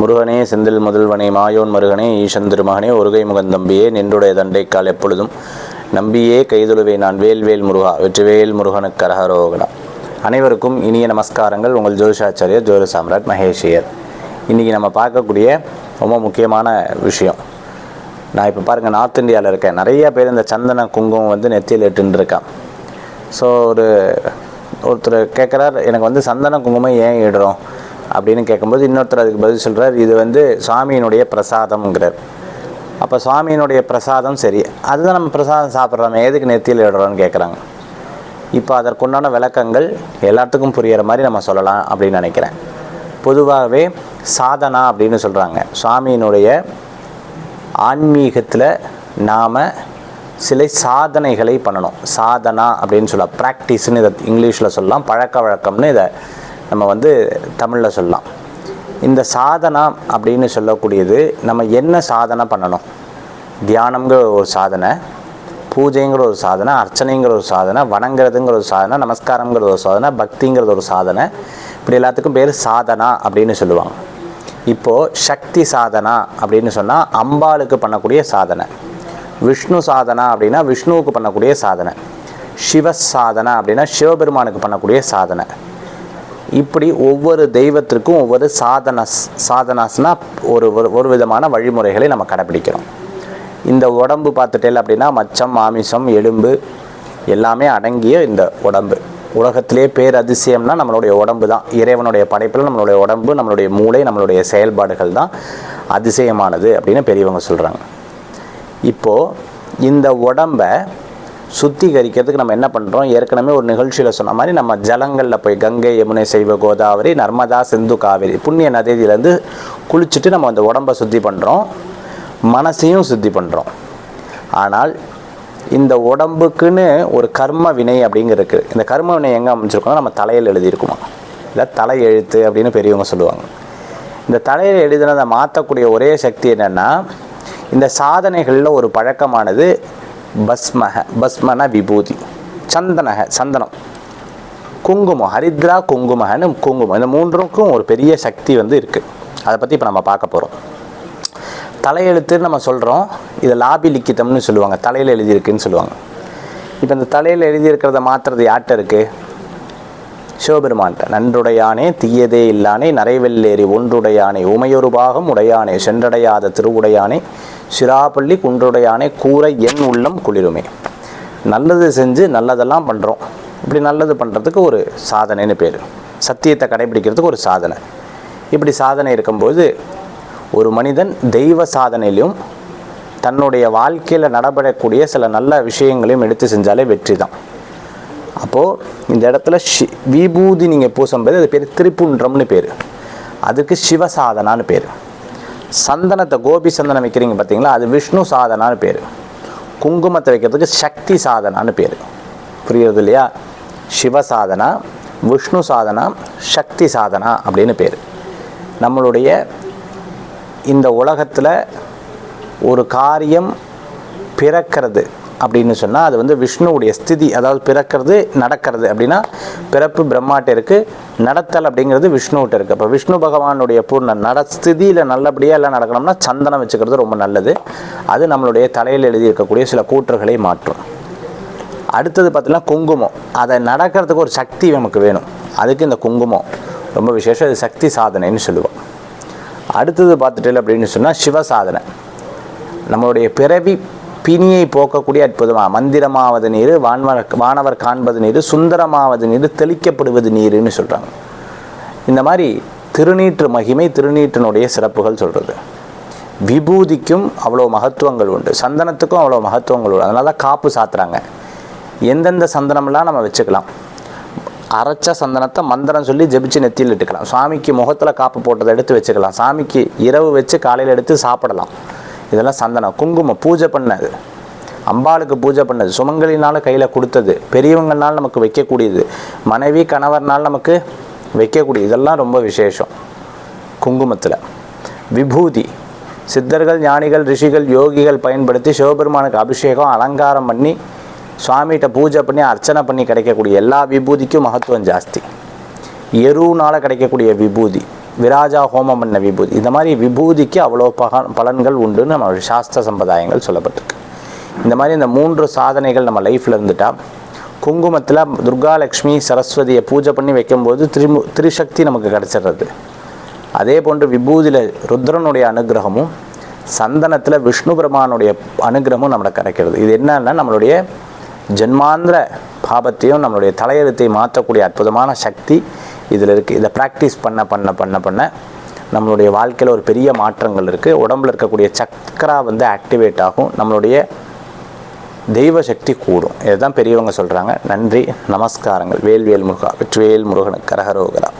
முருகனே செந்தில் முதல்வனே மாயோன் மருகனே ஈசன் திருமகனே ஒருகை முகந்தம்பியே நின்றுடைய தண்டைக்கால் எப்பொழுதும். நம்பியே கைதொழுவே நான் வேல்வேல் முருகா வெற்றிவேல் முருகனுக்கு கரகரோகணா அனைவருக்கும் இனிய நமஸ்காரங்கள். உங்கள் ஜோதிஷாச்சாரியர் ஜோதி சாம்ராட் மகேஷியர். இன்றைக்கி நம்ம பார்க்கக்கூடிய ரொம்ப முக்கியமான விஷயம். நான் இப்போ பாருங்கள் நார்த் இந்தியாவில் இருக்கேன். நிறைய பேர் இந்த சந்தன குங்குமம் வந்து நெத்தியில் இட்டுருக்கான் ஸோ ஒரு ஒருத்தர் கேட்குறார் எனக்கு வந்து சந்தன குங்குமம் ஏன் இடுறோம்? அப்படின்னு கேட்கும்போது இன்னொருத்தர் அதுக்கு பதில் சொல்கிறார் இது வந்து சுவாமியினுடைய பிரசாதம்ங்கிறார். அப்போ சுவாமியினுடைய பிரசாதம் சரி அதுதான் நம்ம பிரசாதம் சாப்பிட்றோமே எதுக்கு நெத்தியில் இடுறோம்னு கேட்குறாங்க. இப்போ அதற்குண்டான விளக்கங்கள் எல்லாத்துக்கும் புரிகிற மாதிரி நம்ம சொல்லலாம் அப்படின்னு நினைக்கிறேன். பொதுவாகவே சாதனா அப்படின்னு சொல்கிறாங்க சுவாமியினுடைய ஆன்மீகத்தில் நாம் சில சாதனைகளை பண்ணணும். சாதனா அப்படின்னு சொல்லலாம் ப்ராக்டிஸ்னு இதை இங்கிலீஷில் சொல்லலாம் பழக்க வழக்கம்னு இதை நம்ம வந்து தமிழில் சொல்லலாம். இந்த சாதனா அப்படின்னு சொல்லக்கூடியது நம்ம என்ன சாதனை பண்ணணும்? தியானம்ங்கிற ஒரு சாதனை பூஜைங்கிற ஒரு சாதனை அர்ச்சனைங்கிற ஒரு சாதனை வணங்குறதுங்கிற ஒரு சாதனை நமஸ்காரங்கிற ஒரு சாதனை பக்திங்கிறது ஒரு சாதனை. இப்படி எல்லாத்துக்கும் பேர் சாதனா அப்படின்னு சொல்லுவாங்க. இப்போது சக்தி சாதனா அப்படின்னு சொன்னால் அம்பாளுக்கு பண்ணக்கூடிய சாதனை. விஷ்ணு சாதனா அப்படின்னா விஷ்ணுவுக்கு பண்ணக்கூடிய சாதனை. சிவ சாதனா அப்படின்னா சிவபெருமானுக்கு பண்ணக்கூடிய சாதனை. இப்படி ஒவ்வொரு தெய்வத்திற்கும் ஒவ்வொரு சாதனஸ் சாதனாஸ்னா ஒரு ஒரு ஒரு விதமான வழிமுறைகளை நம்ம கடைப்பிடிக்கிறோம் இந்த உடம்பு பார்த்துட்டேல அப்படின்னா மச்சம் மாமிசம் எலும்பு எல்லாமே அடங்கிய இந்த உடம்பு. உலகத்திலே பேர் அதிசயம்னா நம்மளுடைய உடம்பு தான். இறைவனுடைய படைப்பில் நம்மளுடைய உடம்பு நம்மளுடைய மூளை நம்மளுடைய செயல்பாடுகள் தான் அதிசயமானது அப்படின்னு பெரியவங்க சொல்கிறாங்க இப்போது இந்த உடம்பை சுத்திகரிக்கிறதுக்கு நம்ம என்ன பண்ணுறோம் ஏற்கனவே ஒரு நிகழ்ச்சியில் சொன்ன மாதிரி நம்ம ஜலங்களில் போய் கங்கை யமுனை செய்வ கோதாவரி நர்மதா சிந்து காவேரி புண்ணிய நதியிலேருந்து குளிச்சுட்டு நம்ம அந்த உடம்பை சுத்தி பண்ணுறோம் மனசையும் சுத்தி பண்ணுறோம் ஆனால் இந்த உடம்புக்குன்னு ஒரு கர்ம வினை அப்படிங்கிற இருக்குது இந்த கர்ம வினை எங்கே அமைச்சிருக்கோம்னா நம்ம தலையில் எழுதியிருக்குமா? இல்லை தலை எழுத்து அப்படின்னு பெரியவங்க சொல்லுவாங்க. இந்த தலையில் எழுதினதை மாற்றக்கூடிய ஒரே சக்தி என்னென்னா இந்த சாதனைகளில் ஒரு பழக்கமானது பஸ்மக பஸ்மன விபூதி. சந்தனக சந்தனம். குங்குமம் ஹரித்ரா குங்குமகன்னு குங்குமம். இந்த மூன்றுக்கும் ஒரு பெரிய சக்தி வந்து இருக்குது அதை பற்றி இப்போ நம்ம பார்க்க போகிறோம் தலையெழுத்துன்னு நம்ம சொல்கிறோம் இதை லாபி லிக்கித்தம்னு சொல்லுவாங்க. தலையில் எழுதியிருக்குன்னு சொல்லுவாங்க. இப்போ இந்த தலையில் எழுதியிருக்கிறத மாற்றுறது யார்கிட்ட இருக்குது சிவபெருமான்கிட்ட நன்றுடையானே தீயதே இல்லானே நரைவெல்லேறி ஒன்றுடையானே உமையொரு பாகம் உடையானே சென்றடையாத திருவுடையானே சிராப்பள்ளி குன்றுடையானே கூரை என் உள்ளம் குளிருமே. நல்லது செஞ்சு நல்லதெல்லாம் பண்ணுறோம் இப்படி நல்லது பண்ணுறதுக்கு ஒரு சாதனைன்னு பேர். சத்தியத்தை கடைபிடிக்கிறதுக்கு ஒரு சாதனை. இப்படி சாதனை இருக்கும்போது ஒரு மனிதன் தெய்வ சாதனையிலும் தன்னுடைய வாழ்க்கையில் நடைபெறக்கூடிய சில நல்ல விஷயங்களையும் எடுத்து செஞ்சாலே வெற்றி தான் அப்போது இந்த இடத்துல ஷி விபூதி நீங்கள் பூசும்போது அது பேர் திரிப்புன்றம்னு பேர். அதுக்கு சிவசாதனான்னு பேர். சந்தனத்தை கோபி சந்தனம் வைக்கிறீங்க பார்த்தீங்களா அது விஷ்ணு சாதனான்னு பேர். குங்குமத்தை வைக்கிறதுக்கு சக்தி சாதனான்னு பேர். புரியுறது இல்லையா? சிவசாதனா விஷ்ணு சாதனா சக்தி சாதனா அப்படின்னு பேர். நம்மளுடைய இந்த உலகத்தில் ஒரு காரியம் பிறக்கிறது. அப்படின்னு சொன்னால் அது வந்து விஷ்ணுவுடைய ஸ்திதி அதாவது பிறக்கிறது நடக்கிறது அப்படின்னா பிறப்பு பிரம்மாட்ட இருக்குது நடத்தல் அப்படிங்கிறது விஷ்ணுகிட்ட இருக்குது அப்போ விஷ்ணு பகவானுடைய பூர்ண நடஸ்திதியில் நல்லபடியாக எல்லாம் நடக்கணும்னா சந்தனம் வச்சுக்கிறது ரொம்ப நல்லது. அது நம்மளுடைய தலையில் எழுதி இருக்கக்கூடிய சில கூற்றுகளை மாற்றும். அடுத்தது பார்த்தீங்கன்னா குங்குமம். அதை நடக்கிறதுக்கு ஒரு சக்தி நமக்கு வேணும். அதுக்கு இந்த குங்குமம் ரொம்ப விசேஷம். இது சக்தி சாதனைன்னு சொல்லுவோம். அடுத்தது பார்த்துட்டு அப்படின்னு சொன்னால் சிவ சாதனை நம்மளுடைய பிறவி பிணியை போக்கக்கூடிய அற்புதமாக மந்திரமாவது நீர் வான்வர் வானவர் காண்பது நீர் சுந்தரமாவது நீர் தெளிக்கப்படுவது நீருன்னு சொல்கிறாங்க இந்த மாதிரி திருநீற்று மகிமை திருநீற்றினுடைய சிறப்புகள் சொல்கிறது விபூதிக்கும் அவ்வளோ மகத்துவங்கள் உண்டு. சந்தனத்துக்கும் அவ்வளோ மகத்துவங்கள் உண்டு. அதனால தான் காப்பு சாத்துறாங்க. எந்தெந்த சந்தனம்லாம் நம்ம வச்சுக்கலாம்? அரைச்ச சந்தனத்தை மந்திரம் சொல்லி ஜெபிச்சு நெத்தியில் இட்டுக்கலாம். சாமிக்கு முகத்தில் காப்பு போட்டதை எடுத்து வச்சுக்கலாம். சாமிக்கு இரவு வச்சு காலையில் எடுத்து சாப்பிடலாம். இதெல்லாம் சந்தனம். குங்குமம் பூஜை பண்ணது. அம்பாளுக்கு பூஜை பண்ணது. சுமங்கலினால் கையில் கொடுத்தது. பெரியவங்கனால் நமக்கு வைக்கக்கூடியது. மனைவி கணவர்னால் நமக்கு வைக்கக்கூடிய இதெல்லாம் ரொம்ப விசேஷம். குங்குமத்தில். விபூதி. சித்தர்கள் ஞானிகள் ரிஷிகள் யோகிகள் பயன்படுத்தி சிவபெருமானுக்கு அபிஷேகம் அலங்காரம் பண்ணி சுவாமிகிட்ட பூஜை பண்ணி அர்ச்சனை பண்ணி கிடைக்கக்கூடிய எல்லா விபூதிக்கும் மகத்துவம் ஜாஸ்தி. எருவுனால் கிடைக்கக்கூடிய விபூதி. விராஜா ஹோமம் பண்ண விபூதி இந்த மாதிரி விபூதிக்கு அவ்வளோ பக பலன்கள் உண்டுன்னு நம்ம சாஸ்திர சம்பிரதாயங்கள் சொல்லப்பட்டிருக்கு. இந்த மாதிரி இந்த மூன்று சாதனைகள் நம்ம லைஃப்பில் இருந்துட்டால் குங்குமத்தில் துர்காலட்சுமி சரஸ்வதியை பூஜை பண்ணி வைக்கும்போது திரிமு திரிசக்தி நமக்கு கிடச்சிடுறது. அதே போன்று விபூதியில் ருத்ரனுடைய அனுகிரகமும் சந்தனத்தில் விஷ்ணு பிரமானுடைய அனுகிரகமும் நம்மளை கிடைக்கிறது இது என்னன்னா நம்மளுடைய ஜென்மாந்திர பாபத்தையும் நம்மளுடைய தலையெழுத்தை மாற்றக்கூடிய அற்புதமான சக்தி இதில் இருக்குது இதை ப்ராக்டிஸ் பண்ண பண்ண பண்ண பண்ண நம்மளுடைய வாழ்க்கையில் ஒரு பெரிய மாற்றங்கள் இருக்குது உடம்புல இருக்கக்கூடிய சக்கரா வந்து ஆக்டிவேட் ஆகும். நம்மளுடைய தெய்வ சக்தி கூடும். இதுதான் பெரியவங்க சொல்கிறாங்க நன்றி நமஸ்காரங்கள். வேல்வேல் முருகா வெற்றிவேல் முருகனுக்கு கரகரோகரா